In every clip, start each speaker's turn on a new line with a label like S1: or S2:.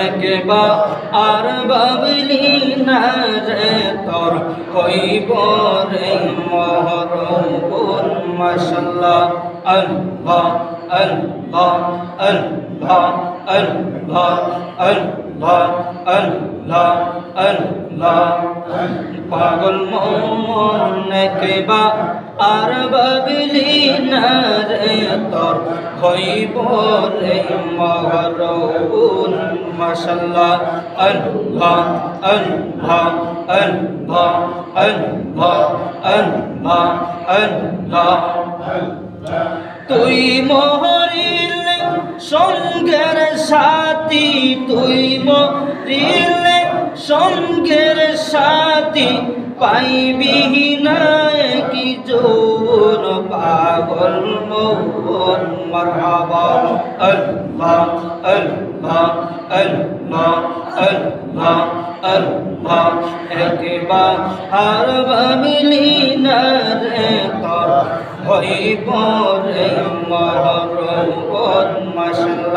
S1: একবার আর বাবলি না রে তোর হইব রে মহরম মাশাল্লাহ আল্লাহ আল্লাহ আল্লাহ আল্লাহ আল্লাহ আল্লাহ আল্লাহ পাগল মোহন একবার আর বাবলি না রে তোর হইব রে মহরম মাশাল্লাহ আল্লাহ আল্লাহ আল্লাহ আল্লাহ আল্লাহ আল্লাহ তুই মহরিল সাথী তুই মরিল, সঙ্গের সাথী পাইবি না কি জোর পাগল মোহন মারহাবা। আল্লাহ আল্লাহ আল্লাহ আল্লাহ আল্লাহ, একবার আর ভাবলি না রে তোর হইব রে মহরম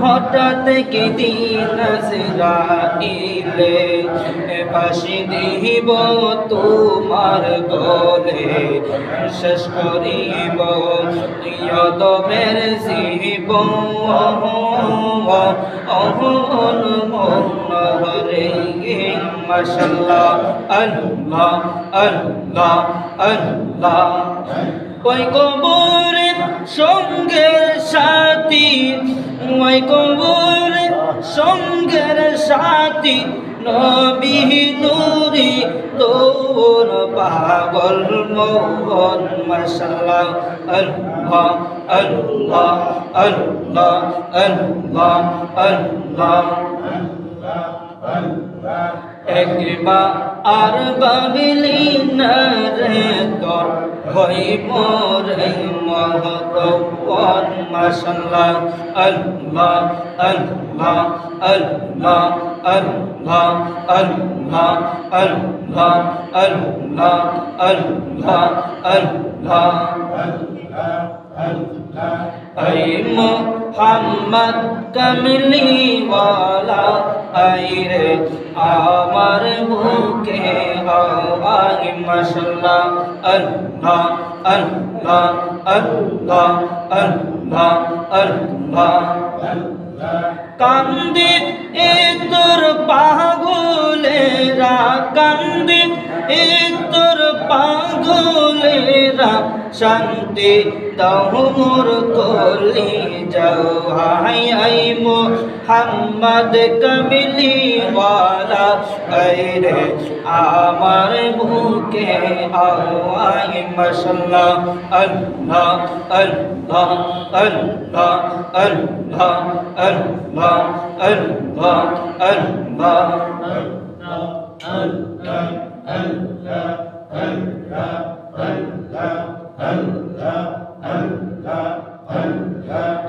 S1: হঠাৎ কি দিন সিলাইলে পাশে দিব তোমার গলে শেষ করিব নিয়ত মের সিহিব অহন মহরে মাসাল্লাহ আল্লাহ আল্লাহ আল্লাহ। ওই কবরে সঙ্গের সাথী, ওই কবরে সঙ্গের সাথী, নবী নুরি তোর পাগল মোহন মশাল্লাহ আল্লাহ আল্লাহ আল্লাহ আল্লাহ আল্লাহ। একবার আর বাবিলি না রে মোহাম্মদ কমলি ওয়ালা আই রে আমার বুকে আওয়াজ মাশাল্লাহ अल्लाह अल्लाह अल्लाह अल्लाह अल्लाह কান্দি এ তোর পাগলেরা কান্দি এ তোর পাগল পাগলেরা শান্তি দাও মোর কলি যাও হাই আই মোহাম্মদ কবিলি ওয়ালা রে আমার বুকে আওয়াই মাশাল্লাহ আল্লাহ আল্লাহ আল্লাহ আল্লাহ আল্লাহ আল্লাহ আল্লাহ লা